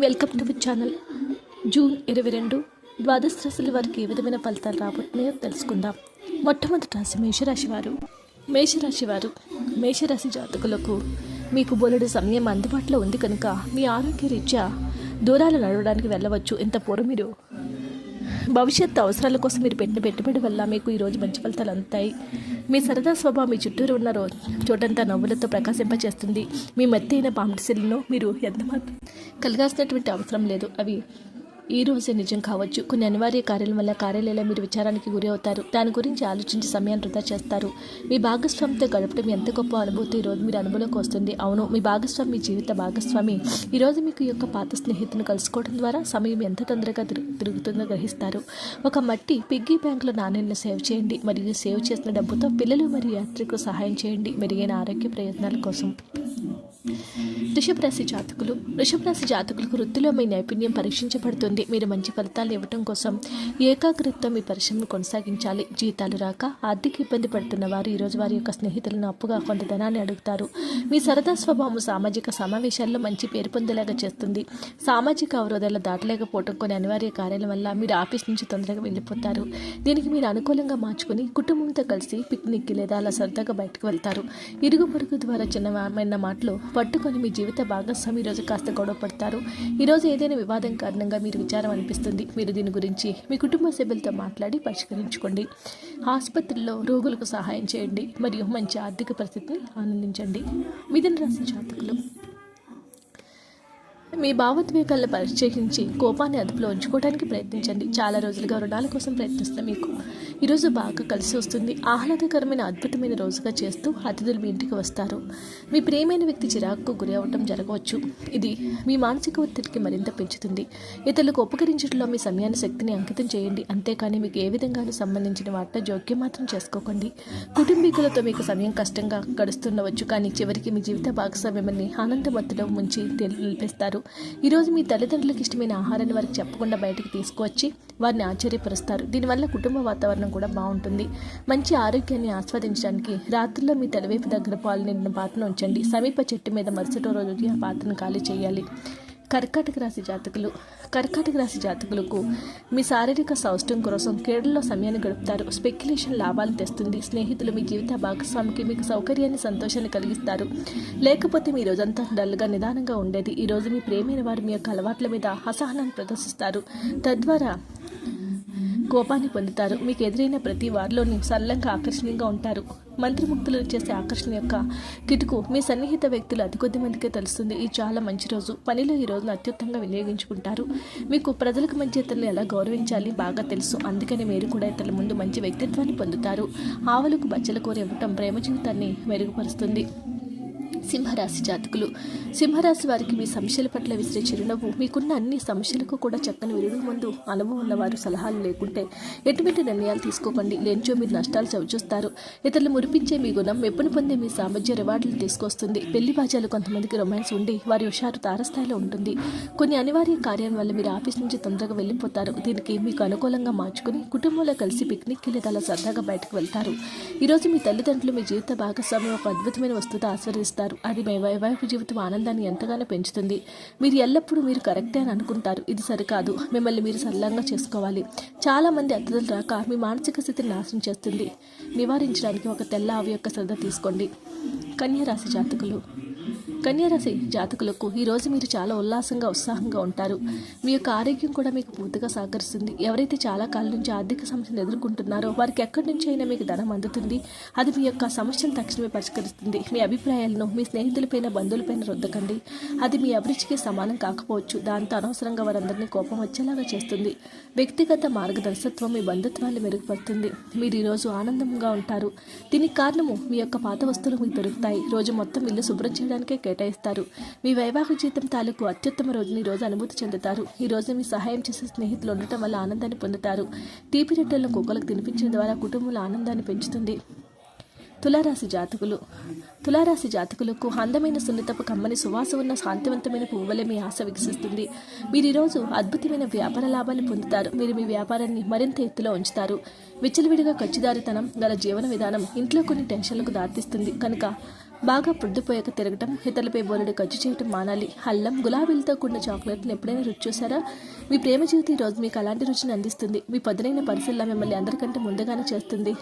Welcome to channel. June ఇరవై రెండు ద్వాదశ రాశుల వారికి ఏ విధమైన ఫలితాలు రాబోతున్నాయో తెలుసుకుందాం. మొట్టమొదటి రాశి మేషరాశి వారు. మేషరాశి వారు మేషరాశి జాతకులకు మీకు బోలెడు సమయం అందుబాటులో ఉంది కనుక మీ ఆరోగ్య రీత్యా దూరాలు నడవడానికి వెళ్ళవచ్చు. ఇంత పూర్వం మీరు భవిష్యత్తు అవసరాల కోసం మీరు పెట్టిన పెట్టుబడి వల్ల మీకు ఈరోజు మంచి ఫలితాలు అందుతాయి. మీ సరదా స్వభావం మీ చుట్టూరు ఉన్న రో చోటంతా నవ్వులతో ప్రకాశింపచేస్తుంది. మీ మధ్య అయిన పాంటిశీలను మీరు ఎంత మాత్రం కలగాల్సినటువంటి అవసరం లేదు. అవి ఈ రోజే నిజం కావచ్చు. కొన్ని అనివార్య కార్యాల వల్ల కార్యాలయంలో మీరు విచారానికి గురి అవుతారు. దాని గురించి ఆలోచించి సమయాన్ని వృధా చేస్తారు. మీ భాగస్వామితో గడపడం ఎంత గొప్ప అనుభూతి ఈ రోజు మీరు అనుభవంలోకి వస్తుంది. అవును మీ భాగస్వామి మీ జీవిత భాగస్వామి. ఈరోజు మీకు యొక్క పాత స్నేహితులను కలుసుకోవడం ద్వారా సమయం ఎంత తొందరగా తిరుగుతుందో గ్రహిస్తారు. ఒక మట్టి పిగ్గీ బ్యాంకులో నాణ్యాలను సేవ్ చేయండి. మరియు సేవ్ చేసిన డబ్బుతో పిల్లలు మరియు యాత్రికు సహాయం చేయండి. మెరుగైన ఆరోగ్య ప్రయోజనాల కోసం. వృషభ జాతకులు వృషభ జాతకులకు వృత్తిలో మీ నైపుణ్యం పరీక్షించబడుతుంది. మీరు మంచి ఫలితాలు ఇవ్వటం కోసం ఏకాగ్రతతో మీ పరిశ్రమను కొనసాగించాలి. జీతాలు రాక ఆర్థిక ఇబ్బంది పడుతున్న వారు ఈరోజు వారి యొక్క స్నేహితులను అప్పుగా కొంత ధనాన్ని అడుగుతారు. మీ సరదా స్వభావం సామాజిక సమావేశాల్లో మంచి పేరు పొందేలాగా చేస్తుంది. సామాజిక అవరోధాలు దాటలేకపోవడం కొన్ని అనివార్య కార్యాల వల్ల మీరు ఆఫీస్ నుంచి తొందరగా వెళ్ళిపోతారు. దీనికి మీరు అనుకూలంగా మార్చుకుని కుటుంబంతో కలిసి పిక్నిక్ లేదా అలా సరదాగా బయటకు వెళ్తారు. ఇరుగు పొరుగు ద్వారా చిన్నమైన మాటలు పట్టుకొని మీ జీవిత భాగస్వామి ఈరోజు కాస్త గొడవ పడతారు. ఈరోజు ఏదైనా వివాదం కారణంగా మీరు విచారం అనిపిస్తుంది. మీరు దీని గురించి మీ కుటుంబ సభ్యులతో మాట్లాడి పరిష్కరించుకోండి. ఆసుపత్రిలో రోగులకు సహాయం చేయండి. మరియు మంచి ఆర్థిక పరిస్థితిని ఆనందించండి. మిథున రాశి జాతకులు. మీ భావోద్వేగాలను పరిచయించి కోపాన్ని అదుపులో ఉంచుకోవడానికి ప్రయత్నించండి. చాలా రోజులుగా రుణాల కోసం ప్రయత్నిస్తాం మీకు ఈరోజు బాగా కలిసి వస్తుంది. ఆహ్లాదకరమైన అద్భుతమైన రోజుగా చేస్తూ అతిథులు మీ ఇంటికి వస్తారు. మీ ప్రియమైన వ్యక్తి చిరాకు గురి అవ్వటం జరగవచ్చు. ఇది మీ మానసిక ఒత్తిడికి మరింత పెంచుతుంది. ఇతరులకు ఉపకరించడంలో మీ సమయాన్ని శక్తిని అంకితం చేయండి. అంతేకాని మీకు ఏ విధంగానూ సంబంధించిన వాటిలో జోక్యం మాత్రం చేసుకోకండి. కుటుంబీకులతో మీకు సమయం కష్టంగా గడుస్తుండవచ్చు కానీ చివరికి మీ జీవిత భాగస్వామ్యమని ఆనందమత్తులో ముంచి తెలి- ఈరోజు మీ తల్లిదండ్రులకు ఇష్టమైన ఆహారాన్ని వారికి చెప్పకుండా బయటకు తీసుకువచ్చి వారిని ఆశ్చర్యపరుస్తారు. దీనివల్ల కుటుంబ వాతావరణం కూడా బాగుంటుంది. మంచి ఆరోగ్యాన్ని ఆస్వాదించడానికి రాత్రిలో మీ తలవైపు దగ్గర పాలు నిండిన పాత్రను ఉంచండి. సమీప చెట్టు మీద మరుసటి రోజు ఆ పాత్రను ఖాళీ చేయాలి. కర్కాటక రాశి జాతకులు కర్కాటక రాశి జాతకులకు మీ శారీరక సౌష్టం కోసం క్రీడల్లో సమయాన్ని గడుపుతారు. స్పెక్యులేషన్ లాభాలు తెస్తుంది. స్నేహితులు మీ జీవిత భాగస్వామికి మీకు సౌకర్యాన్ని సంతోషాన్ని కలిగిస్తారు. లేకపోతే మీ రోజంతా డల్గా నిదానంగా ఉండేది. ఈరోజు మీ ప్రేమైన వారు మీ యొక్క అలవాట్ల మీద అసహనాన్ని ప్రదర్శిస్తారు. తద్వారా కోపాన్ని పొందుతారు. మీకు ఎదురైన ప్రతి వారిలోని సరళంగా ఆకర్షణీయంగా ఉంటారు. మంత్రముగ్ధులు చేసే ఆకర్షణ యొక్క కిటుకు మీ సన్నిహిత వ్యక్తులు అతి కొద్ది మందికే తెలుస్తుంది. ఇది చాలా మంచి రోజు. పనిలో ఈ రోజును అత్యుత్తంగా వినియోగించుకుంటారు. మీకు ప్రజలకు మధ్య ఇతరులు ఎలా గౌరవించాలి బాగా తెలుసు. అందుకని మీరు కూడా ఇతరుల ముందు మంచి వ్యక్తిత్వాన్ని పొందుతారు. ఆవులకు బచ్చల కూర ఇవ్వటం ప్రేమ జీవితాన్ని మెరుగుపరుస్తుంది. సింహరాశి జాతకులు. సింహరాశి వారికి మీ సమస్యల పట్ల విసిరే చిరునవ్వు మీకున్న అన్ని సమస్యలకు కూడా చక్కని విరుడు ముందు అనుభవం ఉన్నవారు సలహాలు లేకుంటే ఎటువంటి నిర్ణయాలు తీసుకోకండి. లేనిచో మీరు నష్టాలు చవిచూస్తారు. ఇతరులు మురిపించే మీ గుణం మెప్పును పొందే మీ సామర్థ్య రివార్డులు తీసుకొస్తుంది. పెళ్ళి బాజాలు కొంతమందికి రొమాన్స్ ఉండి వారి హుషారు తారస్థాయిలో ఉంటుంది. కొన్ని అనివార్య కార్యాల వల్ల మీరు ఆఫీస్ నుంచి తొందరగా వెళ్ళిపోతారు. దీనికి మీకు అనుకూలంగా మార్చుకుని కుటుంబంలో కలిసి పిక్నిక్ లేదా అలా సరదాగా బయటకు వెళ్తారు. ఈరోజు మీ తల్లిదండ్రులు మీ జీవిత భాగస్వామి ఒక అద్భుతమైన వస్తువుతో ఆస్వాదిస్తారు అది మీ వైవాహిక జీవితం ఆనందాన్ని ఎంతగానో పెంచుతుంది. మీరు ఎల్లప్పుడూ మీరు కరెక్టే అని అనుకుంటారు. ఇది సరికాదు. మిమ్మల్ని మీరు సరళంగా చేసుకోవాలి. చాలా మంది అతిథులు రాక మీ మానసిక స్థితిని నాశనం చేస్తుంది. నివారించడానికి ఒక తెల్ల ఆవి యొక్క శ్రద్ధ తీసుకోండి. కన్యరాశి జాతకులు. కన్యారాశి జాతకులకు ఈరోజు మీరు చాలా ఉల్లాసంగా ఉత్సాహంగా ఉంటారు. మీ యొక్క ఆరోగ్యం కూడా మీకు పూర్తిగా సహకరిస్తుంది. ఎవరైతే చాలా కాలం నుంచి ఆర్థిక సమస్యలు ఎదుర్కొంటున్నారో వారికి ఎక్కడి నుంచి అయినా మీకు ధనం అందుతుంది. అది మీ యొక్క సమస్యను తక్షణమే పరిష్కరిస్తుంది. మీ అభిప్రాయాలను మీ స్నేహితులపైన బంధువులపైన రుద్దకండి. అది మీ అభిరుచికి సమానం కాకపోవచ్చు. దాంతో అనవసరంగా వారందరినీ కోపం వచ్చేలాగా చేస్తుంది. వ్యక్తిగత మార్గదర్శకత్వం మీ బంధుత్వాన్ని మెరుగుపడుతుంది. మీరు ఈరోజు ఆనందంగా ఉంటారు. దీనికి కారణము మీ యొక్క పాత వస్తువులు మీకు దొరుకుతాయి. రోజు మొత్తం ఇల్లు శుభ్రం చేయడానికే కేటాయిస్తారు. మీ వైవాహిక జీవితం తాలూకు అత్యుత్తమ రోజుని ఈ రోజు అనుభూతి చెందుతారు. ఈ రోజు మీ సహాయం చేసే స్నేహితులు ఉండటం వల్ల ఆనందాన్ని పొందుతారు. తీపి రొట్టెలను కుక్కలకు తినిపించడం ద్వారా కుటుంబంలో ఆనందాన్ని పెంచుతుంది. తులారాశి జాతకులు. తులారాశి జాతకులకు అందమైన సున్నితపు కమ్మని సువాస ఉన్న శాంతివంతమైన పువ్వులే మీ ఆశ వికసిస్తుంది. మీరు ఈరోజు అద్భుతమైన వ్యాపార లాభాన్ని పొందుతారు. మీరు మీ వ్యాపారాన్ని మరింత ఎత్తులో ఉంచుతారు. విచ్చలవిడిగా ఖర్చుదారితనం గల జీవన విధానం ఇంట్లో కొన్ని టెన్షన్లకు దారితీస్తుంది. కనుక బాగా పొద్దుపోయాక తిరగటం ఇతరులపై బోలెడు ఖర్చు చేయటం మానాలి. అల్లం గులాబీలతో కూడిన చాక్లెట్ని ఎప్పుడైనా రుచి చూసారా మీ ప్రేమ జీవితం ఈరోజు మీకు అలాంటి రుచిని అందిస్తుంది. మీ పదునైన పరిశీలన మిమ్మల్ని అందరికంటే ముందుగానే చేస్తుంది.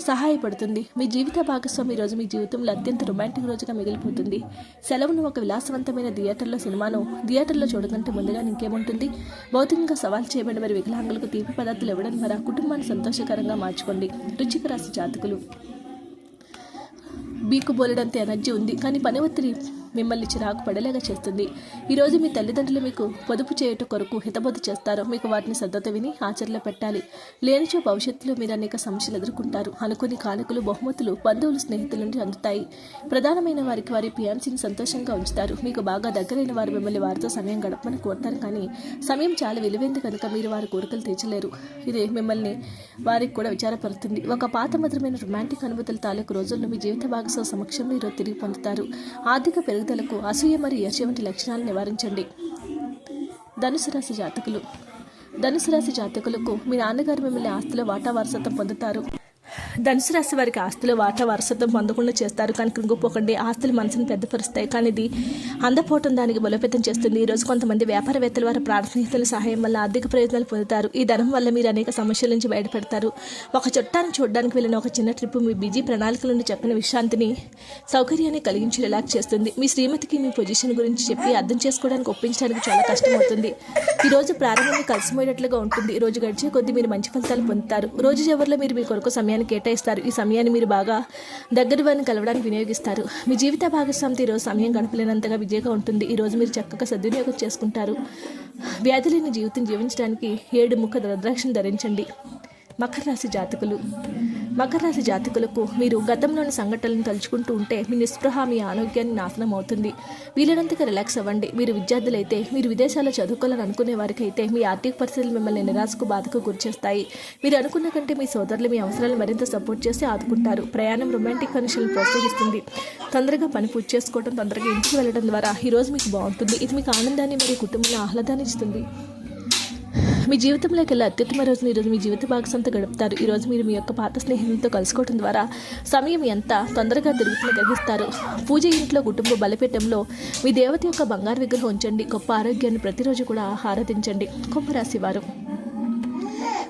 సహాయపడుతుంది. మీ జీవిత భాగస్వామి ఈరోజు మీ జీవితంలో అత్యంత రొమాంటిక్ రోజుగా మిగిలిపోతుంది. సెలవును ఒక విలాసవంతమైన థియేటర్లో సినిమాను థియేటర్లో చూడకంటే ముందుగా ఇంకేముంటుంది? భౌతికంగా సవాల్ చేయబడిన మరి వికలాంగులకు తీపి పదార్థాలు ఇవ్వడం ద్వారా కుటుంబాన్ని సంతోషకరంగా మార్చుకోండి. రుచికరాశి జాతకులు. బీకు బోలెడంత ఎనర్జీ ఉంది. కానీ పని ఒత్తిడి మిమ్మల్ని చిరాకు పడేలాగా చేస్తుంది. ఈరోజు మీ తల్లిదండ్రులు మీకు పొదుపు చేయుట కొరకు హితబోధ చేస్తారు. మీకు వాటిని సద్దత విని ఆచరణలో పెట్టాలి. లేనిచో భవిష్యత్తులో మీరు అనేక సమస్యలు ఎదుర్కొంటారు. అనుకుని కానుకలు బహుమతులు బంధువులు స్నేహితుల నుండి అందుతాయి. ప్రధానమైన వారికి వారి పియాన్సీని సంతోషంగా ఉంచుతారు. మీకు బాగా దగ్గరైన వారు మిమ్మల్ని వారితో సమయం గడపమని కోరుతారు. కానీ సమయం చాలా విలువైంది కనుక మీరు వారి కోరికలు తీర్చలేరు. ఇది మిమ్మల్ని వారికి కూడా విచారపడుతుంది ఒక పాత మధురమైన రొమాంటిక్ అనుభూతుల తాలూకు రోజుల్లో మీ జీవిత భాగస్వామి సమక్షంలో ఈరోజు తిరిగి పొందుతారు. ఆర్థిక పెరుగుదలకు అసూయ మరియు ఎటువంటి వంటి లక్షణాలు నివారించండి. ధనుసు రాశి జాతకులు. ధనుసు రాశి జాతకులకు మీ నాన్నగారు మిమ్మల్ని ఆస్తిలో వాటా వారసత్వం పొందుతారు. ధనుసు రాశి వారికి ఆస్తులు వాటా వారసత్వం పొందకుండా చేస్తారు. కానీ కృంగిపోకండి. ఆస్తులు మనసును పెద్దపరుస్తాయి. కానీ ఇది అందపోవటం దానికి బలోపేతం చేస్తుంది. ఈ రోజు కొంతమంది వ్యాపారవేత్తల వారి ప్రార్థనీయుల సహాయం వల్ల ఆర్థిక ప్రయోజనాలు పొందుతారు. ఈ ధనం వల్ల మీరు అనేక సమస్యల నుంచి బయటపడతారు. ఒక చుట్టాన్ని చూడడానికి వెళ్ళిన ఒక చిన్న ట్రిప్ మీ బిజీ ప్రణాళిక నుండి చక్కని విశ్రాంతిని సౌకర్యాన్ని కలిగించి రిలాక్స్ చేస్తుంది. మీ శ్రీమతికి మీ పొజిషన్ గురించి చెప్పి అర్థం చేసుకోవడానికి ఒప్పించడానికి చాలా కష్టమవుతుంది. ఈరోజు ప్రారంభంలో కలిసిపోయేటట్లుగా ఉంటుంది. ఈ రోజు గడిచే కొద్దీ మీరు మంచి ఫలితాలు పొందుతారు. రోజు చివరిలో మీరు మీ కొరకు సమయాన్ని కేటాయిస్తారు ఈ సమయాన్ని మీరు బాగా దగ్గర వారిని కలవడానికి వినియోగిస్తారు. మీ జీవిత భాగస్వామితో ఈరోజు సమయం గడపలేనంతగా విజయగా ఉంటుంది. ఈ రోజు మీరు చక్కగా సద్వినియోగం చేసుకుంటారు. వ్యాధి లేని జీవితం జీవించడానికి ఏడు ముఖ ద్రద్రాక్షను ధరించండి. మకర రాశి జాతకులు. మకర రాశి జాతకులకు మీరు గతంలోని సంఘటనలను తలుచుకుంటూ ఉంటే మీ నిస్పృహ మీ ఆరోగ్యాన్ని నాశనం అవుతుంది. వీలైనంతగా రిలాక్స్ అవ్వండి. మీరు విద్యార్థులైతే మీరు విదేశాల్లో చదువుకోవాలని అనుకునే వారికైతే మీ ఆర్థిక పరిస్థితులు మిమ్మల్ని నిరాశకు బాధకు గురిచేస్తాయి మీరు అనుకున్న కంటే మీ సోదరులు మీ అవసరాలు మరింత సపోర్ట్ చేసి ఆదుకుంటారు. ప్రయాణం రొమాంటిక్ కనెక్షన్లు ప్రోత్సహిస్తుంది. తొందరగా పని పూర్తి చేసుకోవడం తొందరగా ఇంటికి వెళ్ళడం ద్వారా ఈరోజు మీకు బాగుంటుంది. ఇది మీకు ఆనందాన్ని మరియు కుటుంబంలో ఆహ్లాదాన్ని ఇస్తుంది. మీ జీవితంలో కల్లా అత్యుత్తమ రోజున ఈరోజు మీ జీవిత భాగస్వామితో గడుపుతారు. ఈరోజు మీరు మీ యొక్క పాత స్నేహితులతో కలుసుకోవడం ద్వారా సమయం ఎంత తొందరగా తిరుగుతున్న గ్రహిస్తారు పూజ ఇంట్లో కుటుంబ బలపీఠంలో మీ దేవత యొక్క బంగారు విగ్రహం ఉంచండి. గొప్ప ఆరోగ్యాన్ని ప్రతిరోజు కూడా ఆరాధించండి. కుంభరాశి వారు.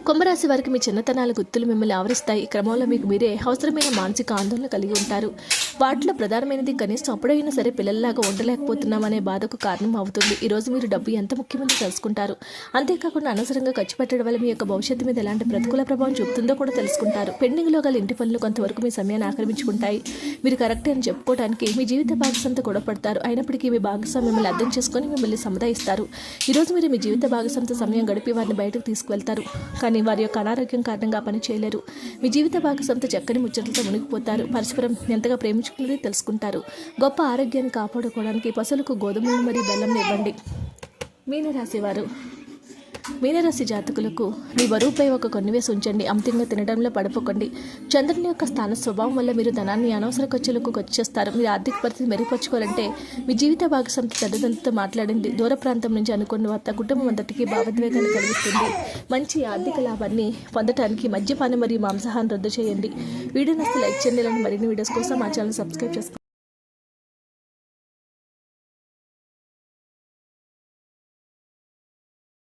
కుంభరాశి వారికి మీ చిన్నతనాల గుర్తులు మిమ్మల్ని ఆవరిస్తాయి. క్రమంలో మీకు మీరే అవసరమైన మానసిక ఆందోళన కలిగి ఉంటారు. వాటిలో ప్రధానమైనది కనీసం అప్పుడైనా సరే పిల్లల్లాగా ఉండలేకపోతున్నామనే బాధకు కారణం అవుతుంది. ఈరోజు మీరు డబ్బు ఎంత ముఖ్యమని తెలుసుకుంటారు? అంతేకాకుండా అనవసరంగా ఖర్చు పెట్టడం వల్ల మీ యొక్క భవిష్యత్తు మీద ఎలాంటి ప్రతికూల ప్రభావం చూపుతుందో కూడా తెలుసుకుంటారు. పెండింగ్లో గల ఇంటి పనులు కొంతవరకు మీ సమయాన్ని ఆక్రమించుకుంటాయి. మీరు కరెక్టే అని చెప్పుకోవడానికి మీ జీవిత భాగస్వామితో గొడవపడతారు అయినప్పటికీ మీ భాగస్వామి మిమ్మల్ని అర్థం చేసుకొని మిమ్మల్ని సముదాయిస్తారు. ఈరోజు మీరు మీ జీవిత భాగస్వామితో సమయం గడిపి వారిని బయటకు తీసుకువెళ్తారు. కానీ వారి యొక్క అనారోగ్యం కారణంగా పని చేయలేరు. మీ జీవిత భాగస్వామితో చక్కని ముచ్చట్లతో మునిగిపోతారు. పరస్పరం ఎంతగా ప్రేమించు ప్రేమించుకున్నది తెలుసుకుంటారు. గొప్ప ఆరోగ్యాన్ని కాపాడుకోవడానికి పశువులకు గోధుమలు మరియు బెల్లం ఇవ్వండి. మీనరాశివారు. మీనరాశి జాతకులకు మీ బరువుపై ఒక కొన్నివేసి ఉంచండి. అమితంగా తినడంలో పడిపోకండి. చంద్రుని యొక్క స్థాన స్వభావం వల్ల మీరు ధనాన్ని అనవసర ఖర్చులకు ఖర్చు చేస్తారు. మీరు ఆర్థిక పరిస్థితి మెరుగుపరచుకోవాలంటే మీ జీవిత భాగస్వామి తల్లిదండ్రులతో మాట్లాడింది దూర ప్రాంతం నుంచి అనుకున్న వార్త కుటుంబం అంతటికీ భావోద్వేగాన్ని కలిగిస్తుంది. మంచి ఆర్థిక లాభాన్ని పొందడానికి మద్యపానం మరియు మాంసాహారం రద్దు చేయండి. వీడియో నస్తే లైక్ చేయండి. ఇలాంటి మరిన్ని వీడియోస్ కోసం మా ఛానల్ సబ్స్క్రైబ్ చేసుకోండి.